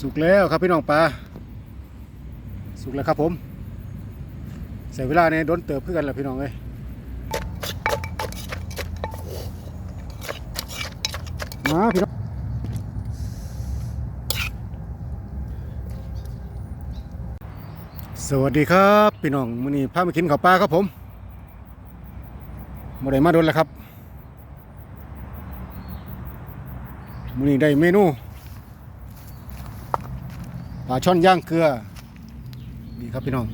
สุกแล้วครับพี่น้องปลาสุกแล้วครับผมใส่เวลาเนี่ยโดนเติบเพื่อกันแหละพี่น้องเอ้ยมาพี่น้องสวัสดีครับพี่น้องมื้อนี้พามากินข้าวปลาครับผมมาได้มาโดนแล้วครับมื้อนี้ได้เมนู ลาช่อนย่างเกลือนี่ครับพี่น้อง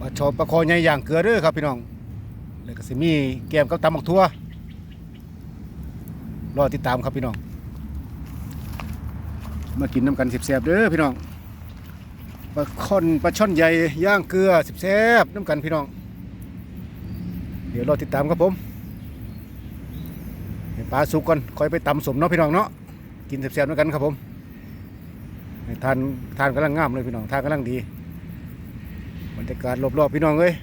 ปลาชอปลาคอใหญ่ย่างเกลือเด้อครับพี่น้องแล้วก็สิมีแกมกับตำบักทั่วรอติดตามครับพี่น้อง มากินน้ำกันสิบแสบเด้อพี่น้องปลาคอนปลาช่อนใหญ่ย่างเกลือสิบแสบน้ำกันพี่น้อง เดี๋ยวรอติดตามครับผมให้ปลาสุกก่อนคอยไปตำสมเนาะพี่น้องเนาะกินสิบแสบด้วยกันครับผม ทานทานกำลังงามเลยพี่น้องทานกำลังดีบรรยากาศรอบๆพี่น้องเอ้ย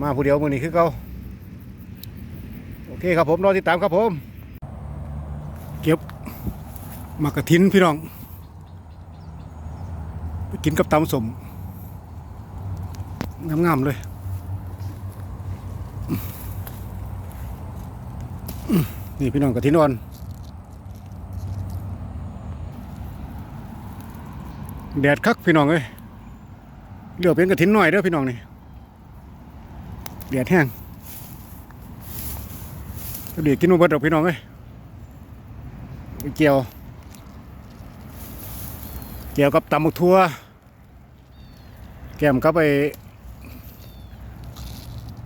มาผู้เดียวมือนี้คือเก่าโอเคครับผมรอติดตามครับผม เก็บมากระทินพี่น้องไปกินกับตำสมงามๆเลยนี่พี่น้องกระทินอ่อน แดดคักพี่น้องเอ้ยเหลือเป็นกระถินหน่อยเด้อพี่น้องนี่แดดแห้งเดี๋ยวกินมาเบิดดอกพี่น้องเอ้ยเกี่ยว เกี่ยวกับตำบักทั่ว แก้มกับไป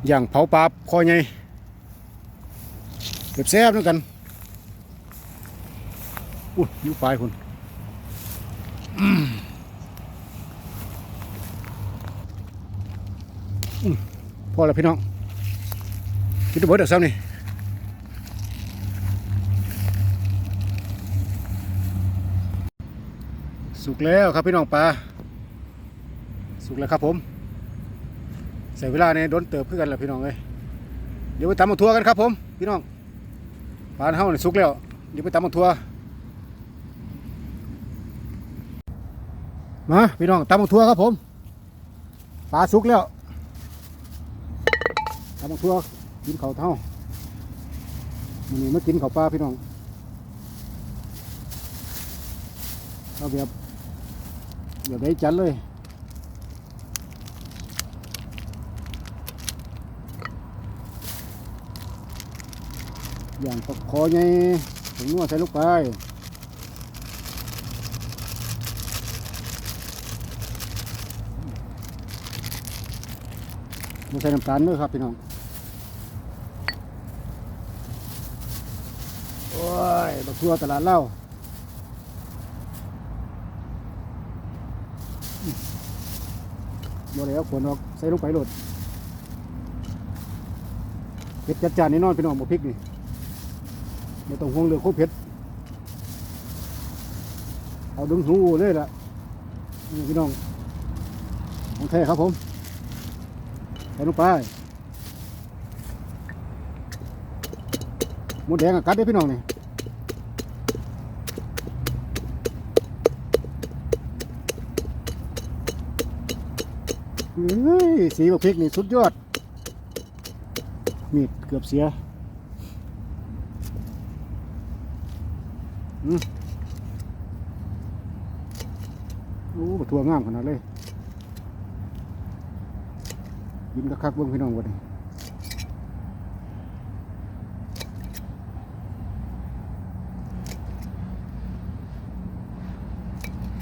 อย่างเผาปลาคอใหญ่เก็บแซ่บด้วยกันอุ้ยยู่ปลายคุณ พอแล้วพี่น้องกินตัวเบิร์ดเดี๋ยวเช้านี่สุกแล้วครับพี่น้องปลาสุกแล้วครับผมใส่เวลาเนี่ยโดนเติบเพื่อกันแหละพี่น้องเอ้ยเดี๋ยวไปตำมาทัวร์กันครับผมพี่น้องปลาเฮาเนี่ยสุกแล้วเดี๋ยวไปตำมาทัวร์มาพี่น้องตำมาทัวร์ครับผมปลาสุกแล้วำบักทั่วกินเขาเท่ามันนี้มากินเขาปลาพี่น้องเอาแบบแบบได้จันเลยอย่างตะคอไงถึงนัวใส่ลูกไปไม่ใส่น้ำตาลด้วยครับพี่น้อง โอ้ยบัก ทั่วตลาดเหล้าบ่ได้เอาขวดออกใส่ลงไปโหลดเผ็ดจัดจานนี่นอนพี่น้องบ่พริกนี่ไม่ต้องห่วงเรื่องโคเผ็ด เอาดึงหูเลยล่ะนี่พี่น้องของแท้ครับผมใส่ลงไปหมดแดงอะกัดได้พี่น้องนี่ เฮ้ย สีบักพริกนี่สุดยอด มีดเกือบเสียอืมโอ้บักทั่วงามขนาดเลยยิ้มกินคักเบิ่งพี่น้องวันนี้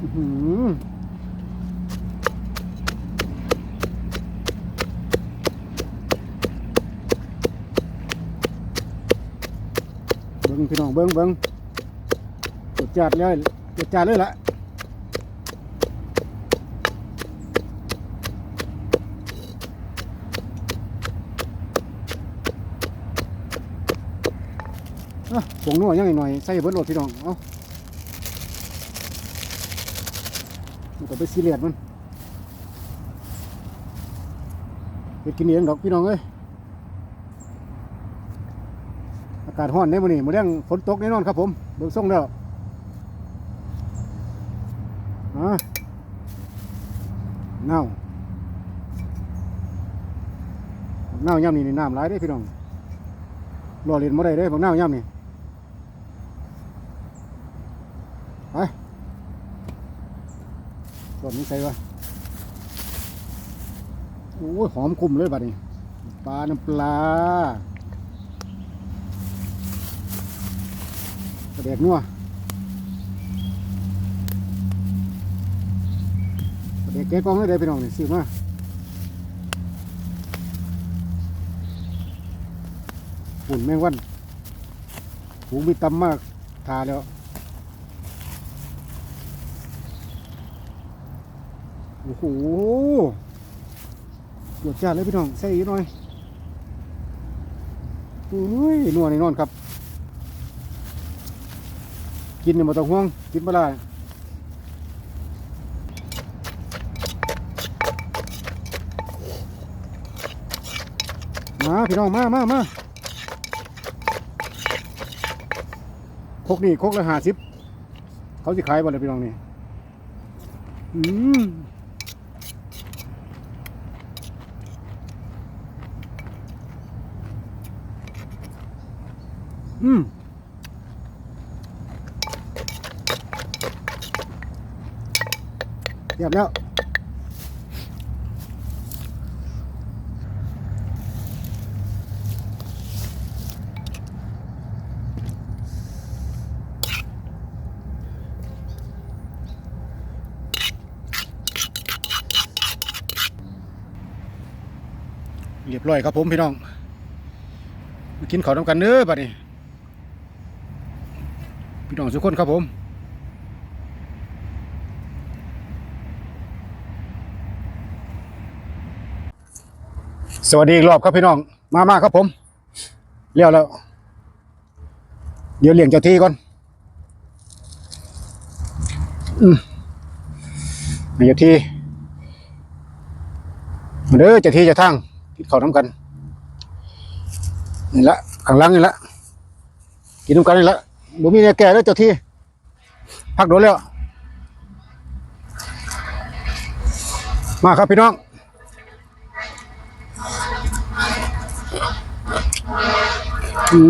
อื้อหือ เบิ้งพี่น้องเบิ้งเบิ้งจุดจัดเลยจุดจัดเลยละผงนัวยังหน่อยใส่เบิดโหลดพี่น้อง เอามันก็ไปซีเรียสมันไปกินเองดอกพี่น้องเอ้ย อาศร้อนในมื้อนี้มื้อแรงฝนตกแน่นอนครับผมเบิ่งส่งแล้วฮะเน่าเน่าย่ำนี่นี่น้ำหลายเด้พี่น้องรอเรียนมาได้เด้บักเน่าย่ำนี่ไปส่วนนี้ใส่วะโอ้ยหอมกลุ่มเลยบัดนี้ปลาน้ำปลาปลา แดกนัวเด็กแกกองให้ได้พี่น้องนี่ซื้อมาฝุ่นแมงวันหูมีตำมากทาแล้วโอ้โหตรวจจ้าเลยพี่น้องใส่อีหน่อยอุ้ยนัวแน่นอนครับ กินเนี่ยมาต้องห่วงกินไมาได้มาพี่น้องมามามาคกนี่คกละห้าสิบเขาสิขายบ่เลยพี่น้องนี่อืมอืม เรียบแล้วเรียบร้อยครับผมพี่น้อง มากินข้าวน้ำกันเด้อบัดนี้ พี่น้องทุกคนครับผม วัสดีอีกรอบครับพี่น้อง มามาครับผมเลี้ยวแล้ว เดี๋ยวเลี้ยงเจ้าที่ก่อนอืมเจ้าที่เด้อเจ้าที่จะทั้งกินข้าวน้ำกันนี่ละข้างล่างนี่ละกินน้ำกันนี่ละบ่มีเนี่ยแก่แล้วเจ้าที่ พักโดนแล้ว มาครับพี่น้อง อื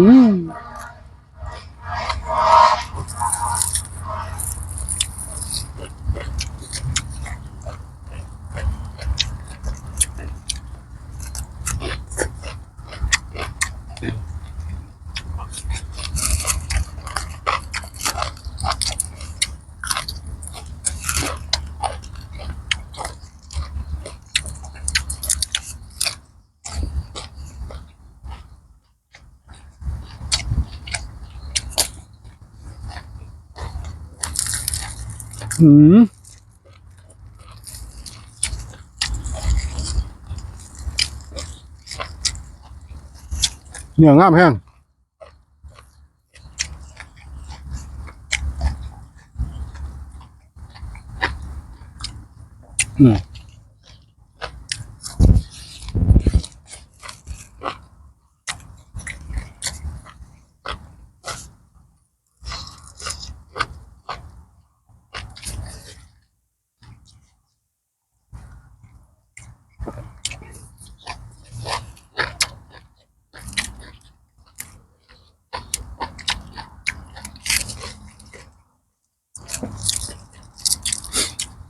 มอืมเนื้องามแห้งอืม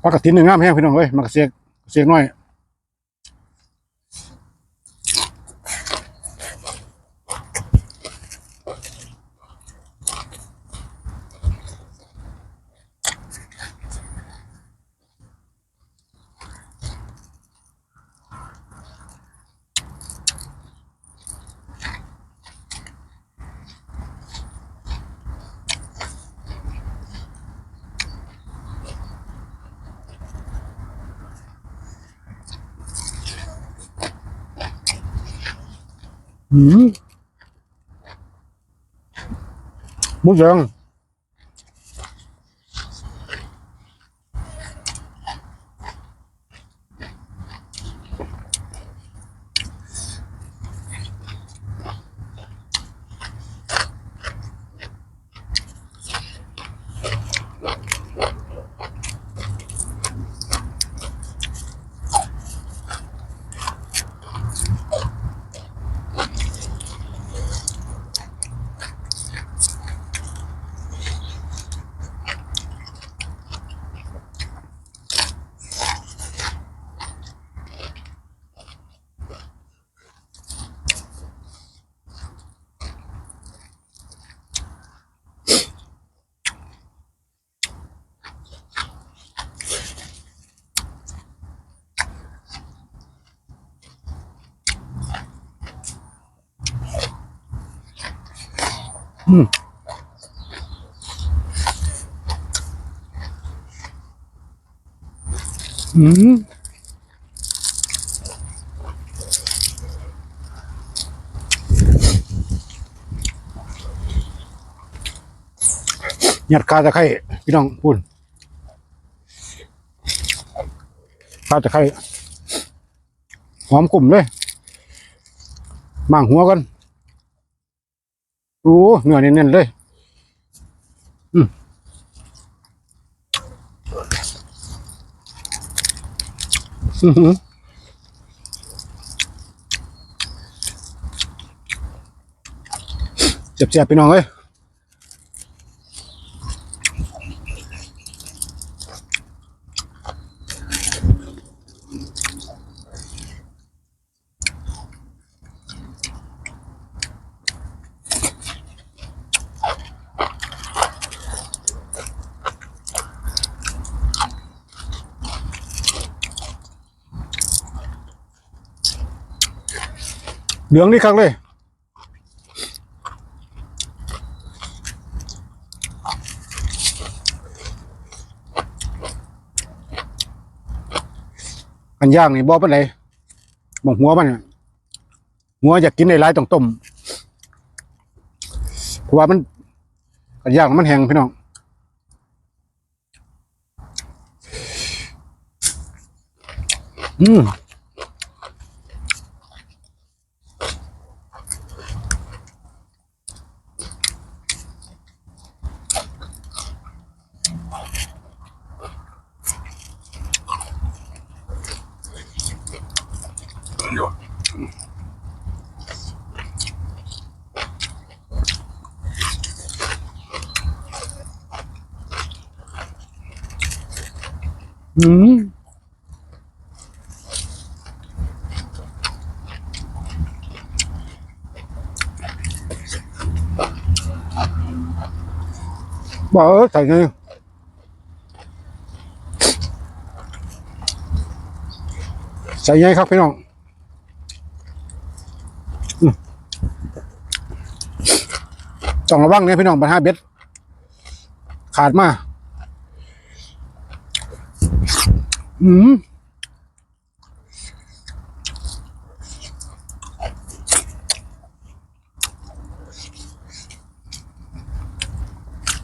ปลากระถินหนึ่งงามแห้งพี่น้องเว้ยมากระเสียกเสียกน้อย อืมห อืมหยัดคาตะไคร้พี่น้องพูดคาตะไคร้หอมกลุ่มเลยมั่งหัวกัน โอ้เนื้อเน้นๆเลย อืมอื้อหือเจ็บๆไปน้องเอ้ย เหลืองนี่ครั้งเลยอันย่างนี่บอกเป็นไรมองหัวมันหัวอยากกินในร้ายต้องต้มเพราะว่ามันอันย่างมันแห้งพี่น้องอืม อืม บ่เออใส่ไงใส่ไงครับพี่น้องต้องระวังเนี่ยพี่น้องปัญหาเบ็ด ขาดมาอืม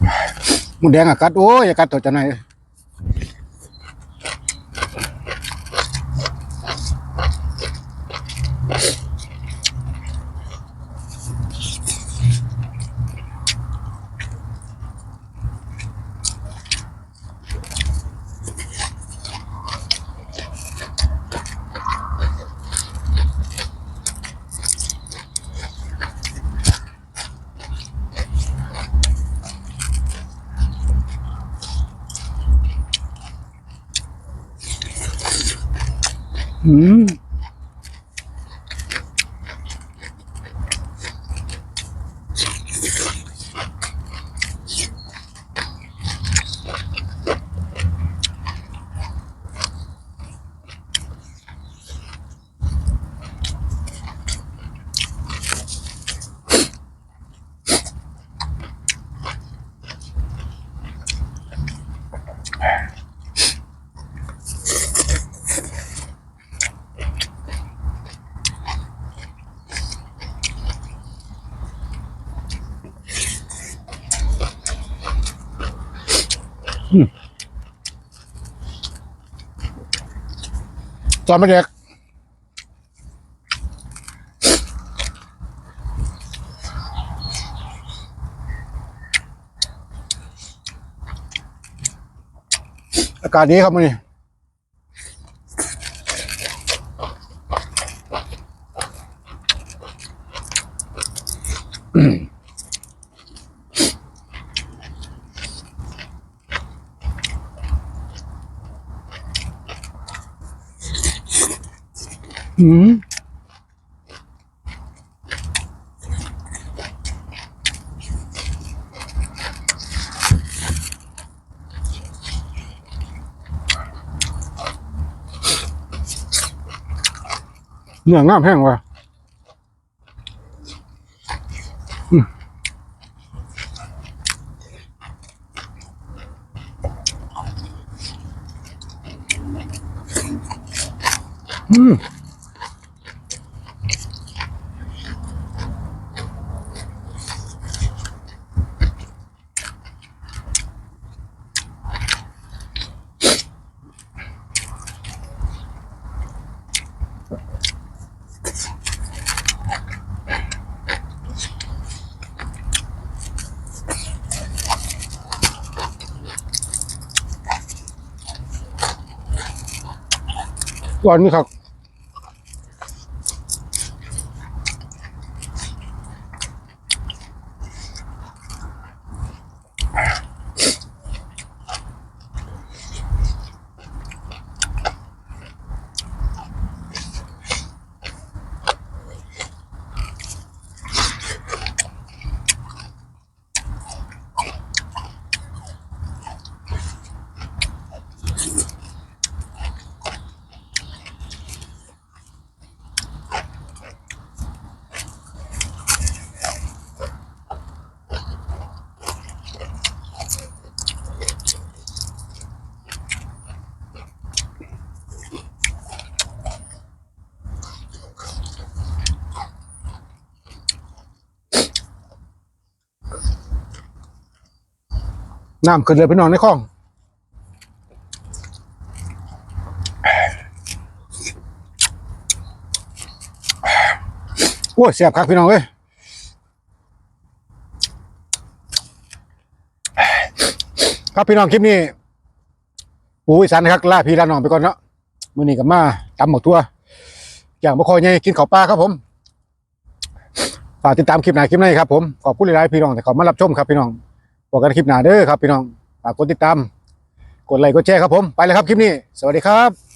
ห มุดแดงอะกัดโอ้ยอย่ากัดตัวจะไหนา ออนไม่เด็กอากาศดีครับมันนี่ Ừ. Nửa ngạm hẹn quá ừ. Mm. ก่อนนี้ครับ น้ำขึ้นเลยพี่น้องในคลองโอ้ยแซ่บคักพี่น้องเอ้ยครับพี่น้องคลิปนี้ปูอีสานนะครับล่าพี่ลาน้องไปก่อนเนาะมื้อนี้ก็มาตำหมกทั่วอย่างบ่ค่อยใหญ่กินข้าวปลาครับผมฝากติดตามคลิปไหนคลิปนี้ครับผมขอบคุณหลายๆพี่น้องที่เขามารับชมครับพี่น้อง บอกกันคลิปหน้าเด้อครับพี่น้องฝากกดติดตาม กดไลค์กดแชร์ครับผมไปเลยครับคลิปนี้ สวัสดีครับ